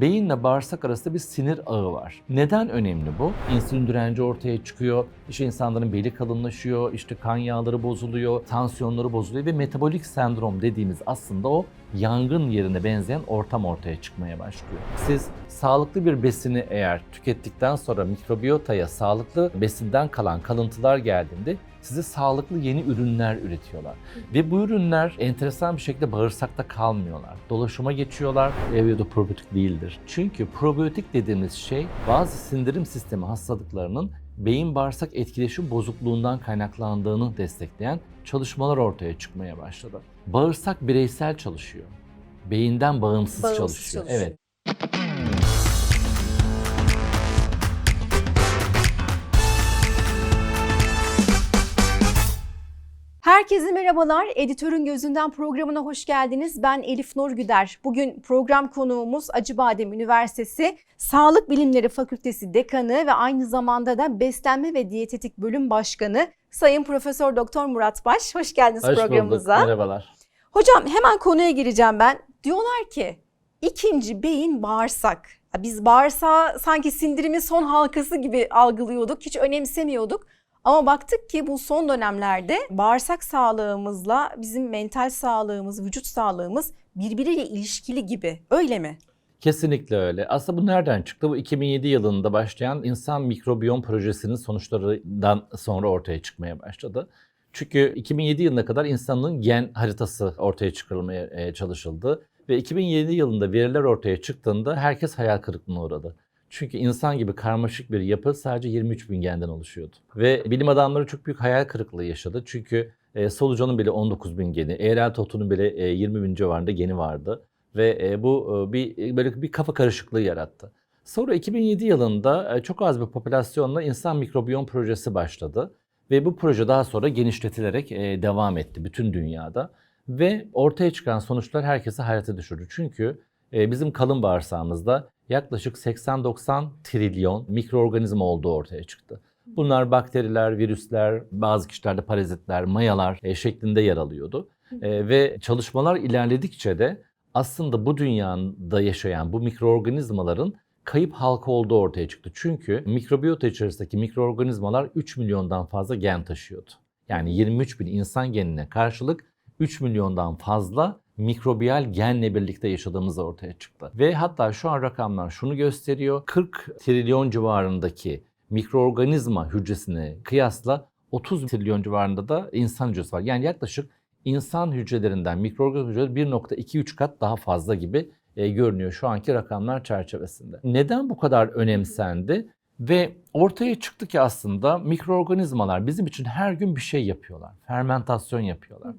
beyinle bağırsak arasında bir sinir ağı var. Neden önemli bu? İnsülin direnci ortaya çıkıyor, işte insanların beli kalınlaşıyor, işte kan yağları bozuluyor, tansiyonları bozuluyor ve metabolik sendrom dediğimiz aslında o yangın yerine benzeyen ortam ortaya çıkmaya başlıyor. Siz sağlıklı bir besini eğer tükettikten sonra mikrobiyotaya sağlıklı besinden kalan kalıntılar geldiğinde size sağlıklı yeni ürünler üretiyorlar. Ve bu ürünler enteresan bir şekilde bağırsakta kalmıyorlar. Dolaşıma geçiyorlar. Evyoda probiyotik değildir. Çünkü probiyotik dediğimiz şey bazı sindirim sistemi hastalıklarının beyin bağırsak etkileşim bozukluğundan kaynaklandığını destekleyen çalışmalar ortaya çıkmaya başladı. Bağırsak bireysel çalışıyor. Beyinden bağımsız, Bağımsız çalışıyor. çalışıyor. Evet. Herkese merhabalar. Editörün Gözünden programına hoş geldiniz. Ben Elif Nur Güder. Bugün program konuğumuz Acıbadem Üniversitesi Sağlık Bilimleri Fakültesi Dekanı ve aynı zamanda da Beslenme ve Diyetetik Bölüm Başkanı Sayın Profesör Doktor Murat Baş. Hoş geldiniz Hoş bulduk. programımıza. Merhabalar. Hocam hemen konuya gireceğim ben. Diyorlar ki ikinci beyin bağırsak. Biz bağırsağı sanki sindirimin son halkası gibi algılıyorduk. Hiç önemsemiyorduk. Ama baktık ki bu son dönemlerde bağırsak sağlığımızla bizim mental sağlığımız, vücut sağlığımız birbiriyle ilişkili gibi. Öyle mi? Kesinlikle öyle. Aslında bu nereden çıktı? Bu 2007 yılında başlayan insan mikrobiyom projesinin sonuçlarından sonra ortaya çıkmaya başladı. Çünkü 2007 yılına kadar insanın gen haritası ortaya çıkarılmaya e, çalışıldı. Ve 2007 yılında veriler ortaya çıktığında herkes hayal kırıklığına uğradı. Çünkü insan gibi karmaşık bir yapı sadece 23 bin genden oluşuyordu. Ve bilim adamları çok büyük hayal kırıklığı yaşadı. Çünkü e, solucanın bile 19 bin geni, eğrel totunun bile e, 20 bin civarında geni vardı. Ve e, bu e, bir böyle bir kafa karışıklığı yarattı. Sonra 2007 yılında e, çok az bir popülasyonla insan mikrobiyom projesi başladı. Ve bu proje daha sonra genişletilerek e, devam etti bütün dünyada. Ve ortaya çıkan sonuçlar herkese hayrete düşürdü. Çünkü e, bizim kalın bağırsağımızda yaklaşık 80-90 trilyon mikroorganizma olduğu ortaya çıktı. Bunlar bakteriler, virüsler, bazı kişilerde parazitler, mayalar e, şeklinde yer alıyordu. E, ve çalışmalar ilerledikçe de aslında bu dünyada yaşayan bu mikroorganizmaların kayıp halka olduğu ortaya çıktı. Çünkü mikrobiyota içerisindeki mikroorganizmalar 3 milyondan fazla gen taşıyordu. Yani 23 bin insan genine karşılık 3 milyondan fazla mikrobiyal genle birlikte yaşadığımız ortaya çıktı. Ve hatta şu an rakamlar şunu gösteriyor. 40 trilyon civarındaki mikroorganizma hücresine kıyasla 30 trilyon civarında da insan hücresi var. Yani yaklaşık insan hücrelerinden mikroorganizma hücreleri 1.2-3 kat daha fazla gibi e, görünüyor şu anki rakamlar çerçevesinde. Neden bu kadar önemsendi? Ve ortaya çıktı ki aslında mikroorganizmalar bizim için her gün bir şey yapıyorlar. Fermentasyon yapıyorlar.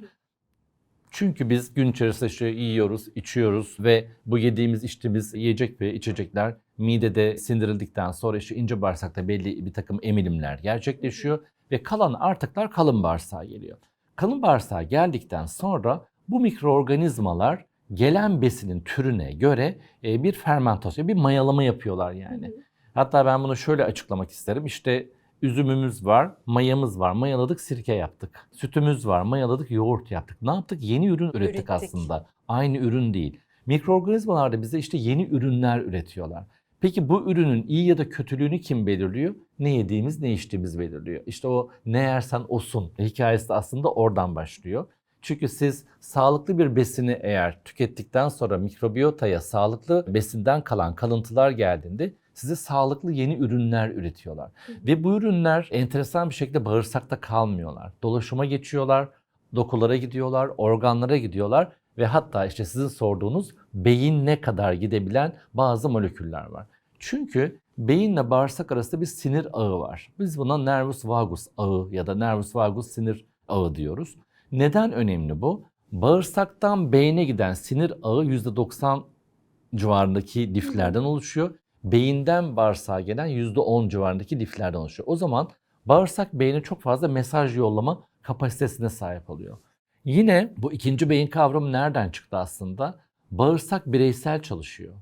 Çünkü biz gün içerisinde işte yiyoruz, içiyoruz ve bu yediğimiz, içtiğimiz yiyecek ve içecekler midede sindirildikten sonra işte ince bağırsakta belli bir takım emilimler gerçekleşiyor ve kalan artıklar kalın bağırsağa geliyor. Kalın bağırsağa geldikten sonra bu mikroorganizmalar gelen besinin türüne göre e, bir fermentasyon, bir mayalama yapıyorlar yani. Hatta ben bunu şöyle açıklamak isterim. İşte üzümümüz var, mayamız var. Mayaladık, sirke yaptık. Sütümüz var, mayaladık, yoğurt yaptık. Ne yaptık? Yeni ürün ürettik, Ürettik. aslında. Aynı ürün değil. Mikroorganizmalar da bize işte yeni ürünler üretiyorlar. Peki bu ürünün iyi ya da kötülüğünü kim belirliyor? Ne yediğimiz, ne içtiğimiz belirliyor. İşte o ne yersen osun hikayesi de aslında oradan başlıyor. Çünkü siz sağlıklı bir besini eğer tükettikten sonra mikrobiyotaya sağlıklı besinden kalan kalıntılar geldiğinde size sağlıklı yeni ürünler üretiyorlar. Ve bu ürünler enteresan bir şekilde bağırsakta kalmıyorlar. Dolaşıma geçiyorlar, dokulara gidiyorlar, organlara gidiyorlar ve hatta işte sizin sorduğunuz beyinle kadar gidebilen bazı moleküller var. Çünkü beyinle bağırsak arasında bir sinir ağı var. Biz buna nervus vagus ağı ya da nervus vagus sinir ağı diyoruz. Neden önemli bu? Bağırsaktan beyne giden sinir ağı %90 civarındaki liflerden oluşuyor. Beyinden bağırsağa gelen %10 civarındaki liflerden oluşuyor. O zaman bağırsak beyne çok fazla mesaj yollama kapasitesine sahip oluyor. Yine bu ikinci beyin kavramı nereden çıktı aslında? Bağırsak bireysel çalışıyor.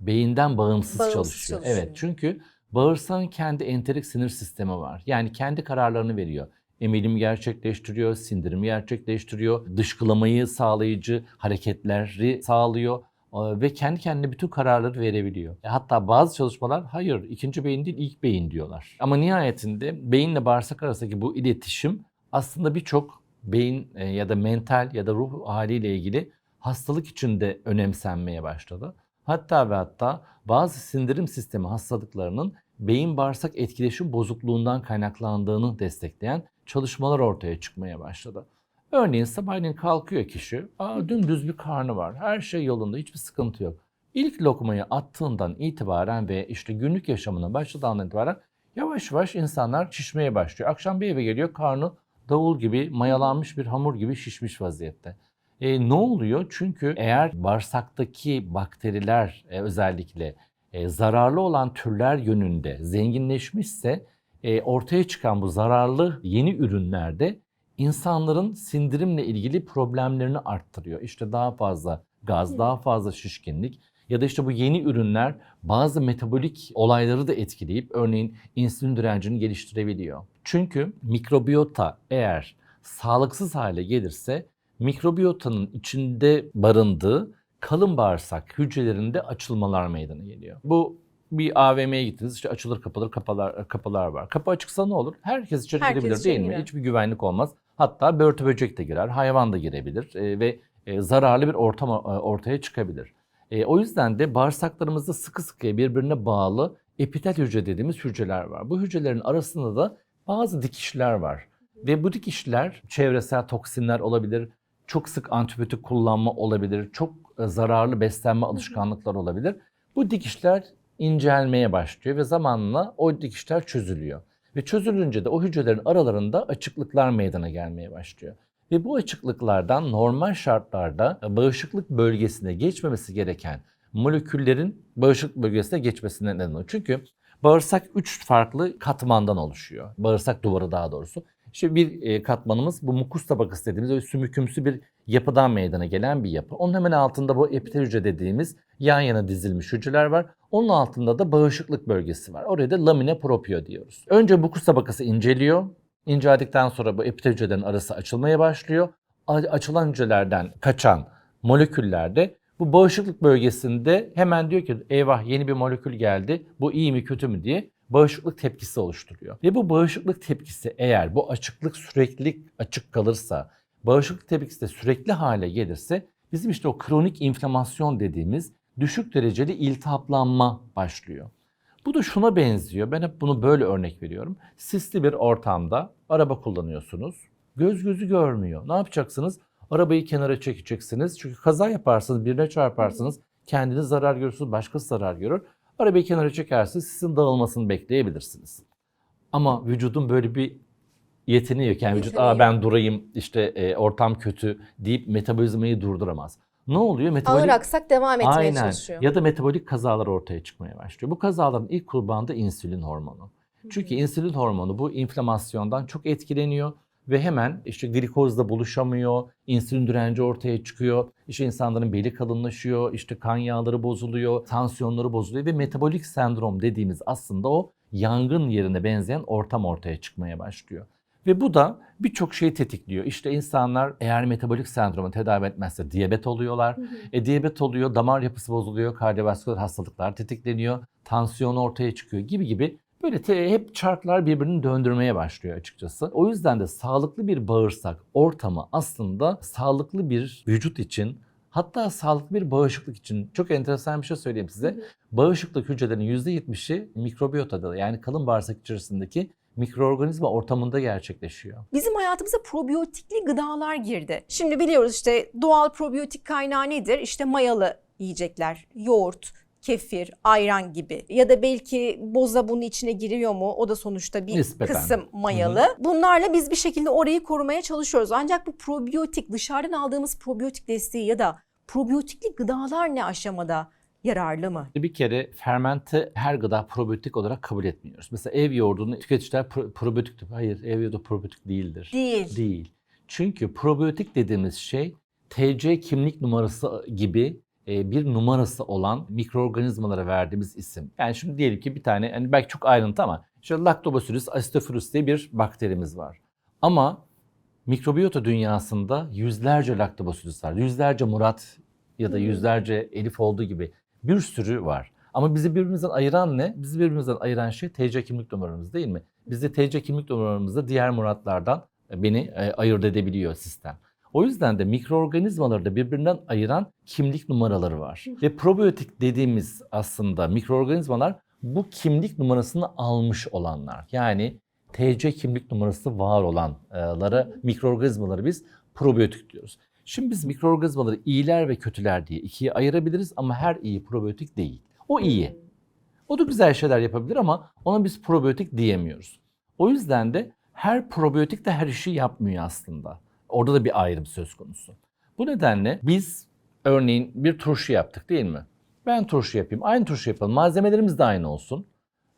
Beyinden bağımsız, Bağımsız çalışıyor. çalışıyor. Evet çünkü bağırsağın kendi enterik sinir sistemi var. Yani kendi kararlarını veriyor. Emilim gerçekleştiriyor, sindirim gerçekleştiriyor, dışkılamayı sağlayıcı hareketleri sağlıyor. E, ve kendi kendine bütün kararları verebiliyor. E, Hatta bazı çalışmalar hayır ikinci beyin değil ilk beyin diyorlar. Ama nihayetinde beyinle bağırsak arasındaki bu iletişim aslında birçok beyin e, ya da mental ya da ruh haliyle ilgili hastalık içinde önemsenmeye başladı. Hatta ve hatta bazı sindirim sistemi hastalıklarının beyin bağırsak etkileşim bozukluğundan kaynaklandığını destekleyen çalışmalar ortaya çıkmaya başladı. Örneğin sabahleyin kalkıyor kişi, Aa, dümdüz bir karnı var, her şey yolunda, hiçbir sıkıntı yok. İlk lokmayı attığından itibaren ve işte günlük yaşamına başladığından itibaren yavaş yavaş insanlar şişmeye başlıyor. Akşam bir eve geliyor, karnı davul gibi, mayalanmış bir hamur gibi şişmiş vaziyette. E, ne oluyor? Çünkü eğer bağırsaktaki bakteriler e, özellikle e, zararlı olan türler yönünde zenginleşmişse e, ortaya çıkan bu zararlı yeni ürünlerde insanların sindirimle ilgili problemlerini arttırıyor. İşte daha fazla gaz, daha fazla şişkinlik ya da işte bu yeni ürünler bazı metabolik olayları da etkileyip örneğin insülin direncini geliştirebiliyor. Çünkü mikrobiyota eğer sağlıksız hale gelirse mikrobiyotanın içinde barındığı kalın bağırsak hücrelerinde açılmalar meydana geliyor. Bu bir AVM'ye gittiniz işte açılır kapılır kapılar, kapılar var. Kapı açıksa ne olur? Herkes içeri Herkes girebilir değil mi? girer. Hiçbir güvenlik olmaz. Hatta börtü böcek de girer, hayvan da girebilir e, ve e, zararlı bir ortam e, ortaya çıkabilir. E, o yüzden de bağırsaklarımızda sıkı sıkıya birbirine bağlı epitel hücre dediğimiz hücreler var. Bu hücrelerin arasında da bazı dikişler var. Ve bu dikişler çevresel toksinler olabilir, çok sık antibiyotik kullanma olabilir, çok e, zararlı beslenme alışkanlıkları olabilir. Bu dikişler incelmeye başlıyor ve zamanla o dikişler çözülüyor. Ve çözülünce de o hücrelerin aralarında açıklıklar meydana gelmeye başlıyor. Ve bu açıklıklardan normal şartlarda bağışıklık bölgesine geçmemesi gereken moleküllerin bağışıklık bölgesine geçmesine neden oluyor. Çünkü bağırsak 3 farklı katmandan oluşuyor. Bağırsak duvarı daha doğrusu. İşte bir e, katmanımız bu mukus tabakası dediğimiz öyle sümükümsü bir yapıdan meydana gelen bir yapı. Onun hemen altında bu epitel hücre dediğimiz yan yana dizilmiş hücreler var. Onun altında da bağışıklık bölgesi var. Oraya da lamina proprio diyoruz. Önce mukus tabakası inceliyor. İnceledikten sonra bu epitel hücrelerin arası açılmaya başlıyor. Açılan hücrelerden kaçan moleküller de bu bağışıklık bölgesinde hemen diyor ki eyvah yeni bir molekül geldi. Bu iyi mi kötü mü diye bağışıklık tepkisi oluşturuyor. Ve bu bağışıklık tepkisi eğer bu açıklık sürekli açık kalırsa, bağışıklık tepkisi de sürekli hale gelirse bizim işte o kronik inflamasyon dediğimiz düşük dereceli iltihaplanma başlıyor. Bu da şuna benziyor. Ben hep bunu böyle örnek veriyorum. Sisli bir ortamda araba kullanıyorsunuz. Göz gözü görmüyor. Ne yapacaksınız? Arabayı kenara çekeceksiniz. Çünkü kaza yaparsınız, birine çarparsınız. Kendiniz zarar görürsünüz, başkası zarar görür. Arabayı kenara çekersiniz, sizin dağılmasını bekleyebilirsiniz. Ama vücudun böyle bir yeteneği yok. Yani vücut Aa, ben durayım işte e, ortam kötü deyip metabolizmayı durduramaz. Ne oluyor? Metabolik... Ağır aksak devam etmeye Aynen. çalışıyor. Ya da metabolik kazalar ortaya çıkmaya başlıyor. Bu kazaların ilk kurbanı da insülin hormonu. Çünkü insülin hormonu bu inflamasyondan çok etkileniyor ve hemen işte glikozla buluşamıyor, insülin direnci ortaya çıkıyor, işte insanların beli kalınlaşıyor, işte kan yağları bozuluyor, tansiyonları bozuluyor ve metabolik sendrom dediğimiz aslında o yangın yerine benzeyen ortam ortaya çıkmaya başlıyor. Ve bu da birçok şeyi tetikliyor. İşte insanlar eğer metabolik sendromu tedavi etmezse diyabet oluyorlar. E, diyabet oluyor, damar yapısı bozuluyor, kardiyovasküler hastalıklar tetikleniyor, tansiyon ortaya çıkıyor gibi gibi böyle te- hep çarklar birbirini döndürmeye başlıyor açıkçası. O yüzden de sağlıklı bir bağırsak ortamı aslında sağlıklı bir vücut için hatta sağlıklı bir bağışıklık için çok enteresan bir şey söyleyeyim size. Bağışıklık hücrelerinin %70'i mikrobiyotada yani kalın bağırsak içerisindeki mikroorganizma ortamında gerçekleşiyor. Bizim hayatımıza probiyotikli gıdalar girdi. Şimdi biliyoruz işte doğal probiyotik kaynağı nedir? İşte mayalı yiyecekler, yoğurt, kefir, ayran gibi. Ya da belki boza bunun içine giriyor mu? O da sonuçta bir Nispeten. kısım mayalı. Bunlarla biz bir şekilde orayı korumaya çalışıyoruz. Ancak bu probiyotik, dışarıdan aldığımız probiyotik desteği ya da probiyotikli gıdalar ne aşamada yararlı mı? Bir kere fermente her gıda probiyotik olarak kabul etmiyoruz. Mesela ev yoğurdunu tüketiciler pro- probiyotik diyor. Hayır ev yoğurdu probiyotik değildir. Değil. Değil. Çünkü probiyotik dediğimiz şey TC kimlik numarası gibi e, bir numarası olan mikroorganizmalara verdiğimiz isim. Yani şimdi diyelim ki bir tane hani belki çok ayrıntı ama işte Lactobacillus acidophilus diye bir bakterimiz var. Ama mikrobiyota dünyasında yüzlerce Lactobacillus var. Yüzlerce Murat ya da yüzlerce Elif olduğu gibi bir sürü var. Ama bizi birbirimizden ayıran ne? Bizi birbirimizden ayıran şey TC kimlik numaramız değil mi? Bizde TC kimlik numaramızda diğer Muratlardan e, beni e, ayırt edebiliyor sistem. O yüzden de mikroorganizmaları da birbirinden ayıran kimlik numaraları var. Ve probiyotik dediğimiz aslında mikroorganizmalar bu kimlik numarasını almış olanlar. Yani TC kimlik numarası var olanlara mikroorganizmaları biz probiyotik diyoruz. Şimdi biz mikroorganizmaları iyiler ve kötüler diye ikiye ayırabiliriz ama her iyi probiyotik değil. O iyi. O da güzel şeyler yapabilir ama ona biz probiyotik diyemiyoruz. O yüzden de her probiyotik de her işi yapmıyor aslında. Orada da bir ayrım söz konusu. Bu nedenle biz örneğin bir turşu yaptık değil mi? Ben turşu yapayım. Aynı turşu yapalım. Malzemelerimiz de aynı olsun.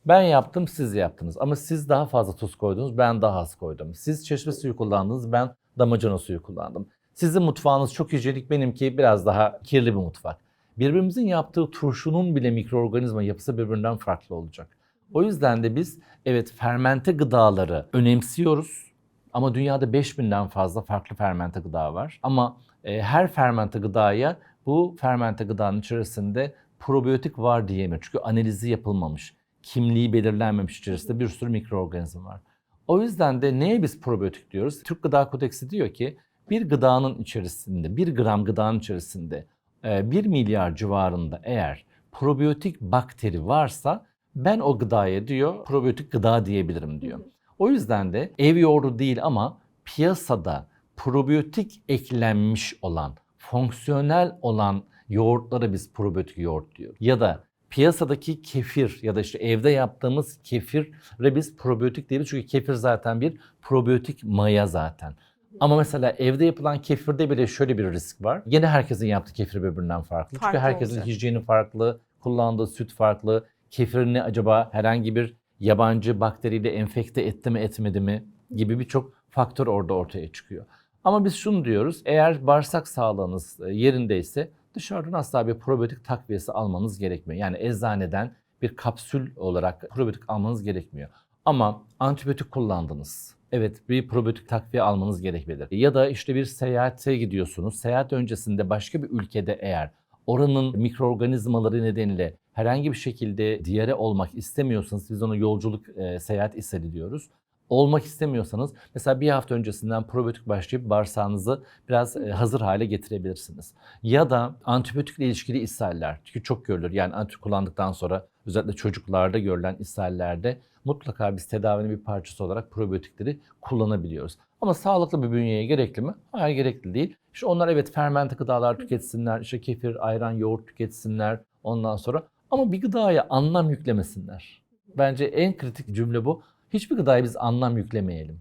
Ben yaptım, siz yaptınız. Ama siz daha fazla tuz koydunuz, ben daha az koydum. Siz çeşme suyu kullandınız, ben damacana suyu kullandım. Sizin mutfağınız çok hijyenik, benimki biraz daha kirli bir mutfak. Birbirimizin yaptığı turşunun bile mikroorganizma yapısı birbirinden farklı olacak. O yüzden de biz evet fermente gıdaları önemsiyoruz. Ama dünyada 5000'den fazla farklı fermente gıda var. Ama e, her fermente gıdaya bu fermente gıdanın içerisinde probiyotik var diyemiyor. Çünkü analizi yapılmamış, kimliği belirlenmemiş içerisinde bir sürü mikroorganizma var. O yüzden de neye biz probiyotik diyoruz? Türk Gıda Kodeksi diyor ki bir gıdanın içerisinde, bir gram gıdanın içerisinde 1 milyar civarında eğer probiyotik bakteri varsa ben o gıdaya diyor probiyotik gıda diyebilirim diyor. O yüzden de ev yoğurdu değil ama piyasada probiyotik eklenmiş olan, fonksiyonel olan yoğurtlara biz probiyotik yoğurt diyor. Ya da piyasadaki kefir ya da işte evde yaptığımız kefire biz probiyotik diyoruz. Çünkü kefir zaten bir probiyotik maya zaten. Ama mesela evde yapılan kefirde bile şöyle bir risk var. Yine herkesin yaptığı kefir birbirinden farklı. Farklı Çünkü herkesin olacak. hijyeni farklı, kullandığı süt farklı. Kefirini acaba herhangi bir yabancı bakteriyle enfekte etti mi etmedi mi gibi birçok faktör orada ortaya çıkıyor. Ama biz şunu diyoruz. Eğer bağırsak sağlığınız e, yerindeyse dışarıdan asla bir probiyotik takviyesi almanız gerekmiyor. Yani eczaneden bir kapsül olarak probiyotik almanız gerekmiyor. Ama antibiyotik kullandınız. Evet bir probiyotik takviye almanız gerekebilir. Ya da işte bir seyahate gidiyorsunuz. Seyahat öncesinde başka bir ülkede eğer oranın mikroorganizmaları nedeniyle herhangi bir şekilde diyare olmak istemiyorsanız biz ona yolculuk e, seyahat ishali diyoruz. Olmak istemiyorsanız mesela bir hafta öncesinden probiyotik başlayıp bağırsağınızı biraz e, hazır hale getirebilirsiniz. Ya da antibiyotikle ilişkili ishaller. Çünkü çok görülür. Yani antibiyotik kullandıktan sonra özellikle çocuklarda görülen ishallerde mutlaka biz tedavinin bir parçası olarak probiyotikleri kullanabiliyoruz. Ama sağlıklı bir bünyeye gerekli mi? Hayır gerekli değil. İşte onlar evet fermente gıdalar tüketsinler, işte kefir, ayran, yoğurt tüketsinler ondan sonra. Ama bir gıdaya anlam yüklemesinler. Bence en kritik cümle bu. Hiçbir gıdaya biz anlam yüklemeyelim.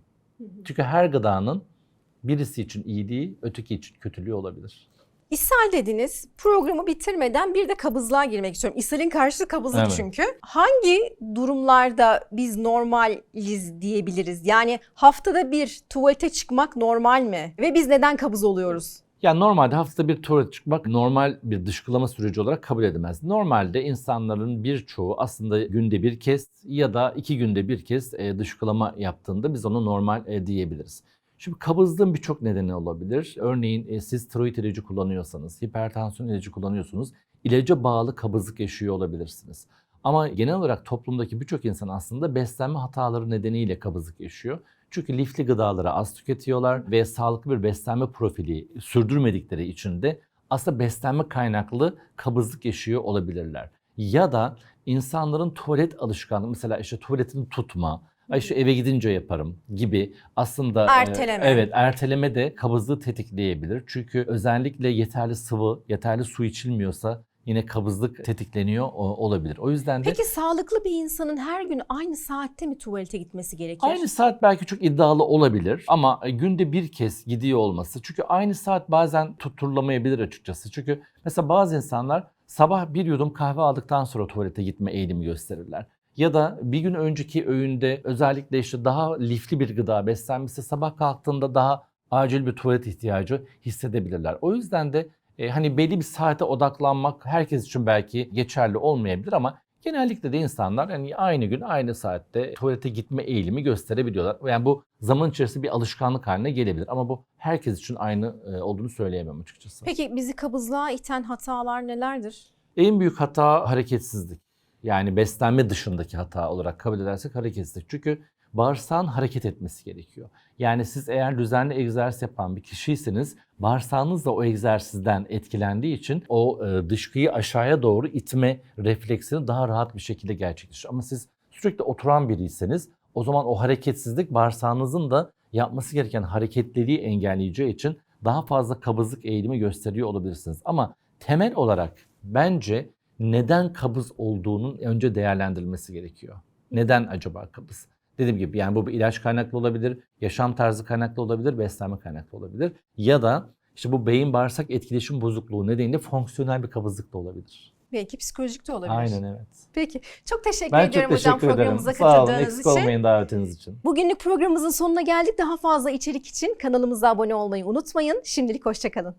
Çünkü her gıdanın birisi için iyiliği, öteki için kötülüğü olabilir. İshal dediniz. Programı bitirmeden bir de kabızlığa girmek istiyorum. İshalin karşılığı kabızlık Evet. çünkü. Hangi durumlarda biz normaliz diyebiliriz? Yani haftada bir tuvalete çıkmak normal mi? Ve biz neden kabız oluyoruz? Yani normalde haftada bir tuvalete çıkmak normal bir dışkılama süreci olarak kabul edilmez. Normalde insanların birçoğu aslında günde bir kez ya da iki günde bir kez e, dışkılama yaptığında biz onu normal e, diyebiliriz. Şimdi kabızlığın birçok nedeni olabilir. Örneğin e, siz tiroid ilacı kullanıyorsanız, hipertansiyon ilacı kullanıyorsunuz, ilaca bağlı kabızlık yaşıyor olabilirsiniz. Ama genel olarak toplumdaki birçok insan aslında beslenme hataları nedeniyle kabızlık yaşıyor. Çünkü lifli gıdaları az tüketiyorlar ve sağlıklı bir beslenme profili sürdürmedikleri için de aslında beslenme kaynaklı kabızlık yaşıyor olabilirler. Ya da insanların tuvalet alışkanlığı mesela işte tuvaletini tutma, "Ay işte eve gidince yaparım gibi aslında e, Erteleme. evet erteleme de kabızlığı tetikleyebilir. Çünkü özellikle yeterli sıvı, yeterli su içilmiyorsa yine kabızlık tetikleniyor olabilir. O yüzden de Peki sağlıklı bir insanın her gün aynı saatte mi tuvalete gitmesi gerekir? Aynı saat belki çok iddialı olabilir ama e, günde bir kez gidiyor olması. Çünkü aynı saat bazen tutturulamayabilir açıkçası. Çünkü mesela bazı insanlar sabah bir yudum kahve aldıktan sonra tuvalete gitme eğilimi gösterirler. Ya da bir gün önceki öğünde özellikle işte daha lifli bir gıda beslenmişse sabah kalktığında daha acil bir tuvalet ihtiyacı hissedebilirler. O yüzden de e, hani belli bir saate odaklanmak herkes için belki geçerli olmayabilir ama Genellikle de insanlar yani aynı gün aynı saatte tuvalete gitme eğilimi gösterebiliyorlar. Yani bu zaman içerisinde bir alışkanlık haline gelebilir ama bu herkes için aynı e, olduğunu söyleyemem açıkçası. Peki bizi kabızlığa iten hatalar nelerdir? En büyük hata hareketsizlik. Yani beslenme dışındaki hata olarak kabul edersek hareketsizlik. Çünkü bağırsağın hareket etmesi gerekiyor. Yani siz eğer düzenli egzersiz yapan bir kişiyseniz bağırsağınız da o egzersizden etkilendiği için o e, dışkıyı aşağıya doğru itme refleksini daha rahat bir şekilde gerçekleşir. Ama siz sürekli oturan biriyseniz o zaman o hareketsizlik bağırsağınızın da yapması gereken hareketliliği engelleyeceği için daha fazla kabızlık eğilimi gösteriyor olabilirsiniz. Ama temel olarak bence neden kabız olduğunun önce değerlendirilmesi gerekiyor. Neden acaba kabız? Dediğim gibi yani bu bir ilaç kaynaklı olabilir, yaşam tarzı kaynaklı olabilir, beslenme kaynaklı olabilir. Ya da işte bu beyin bağırsak etkileşim bozukluğu nedeniyle fonksiyonel bir kabızlık da olabilir. Belki psikolojik de olabilir. Aynen evet. Peki çok teşekkür Ben ediyorum çok hocam teşekkür ederim. programımıza Sağ olun katıldığınız eksik için. olmayın davetiniz için. Bugünlük programımızın sonuna geldik. Daha fazla içerik için kanalımıza abone olmayı unutmayın. Şimdilik hoşçakalın.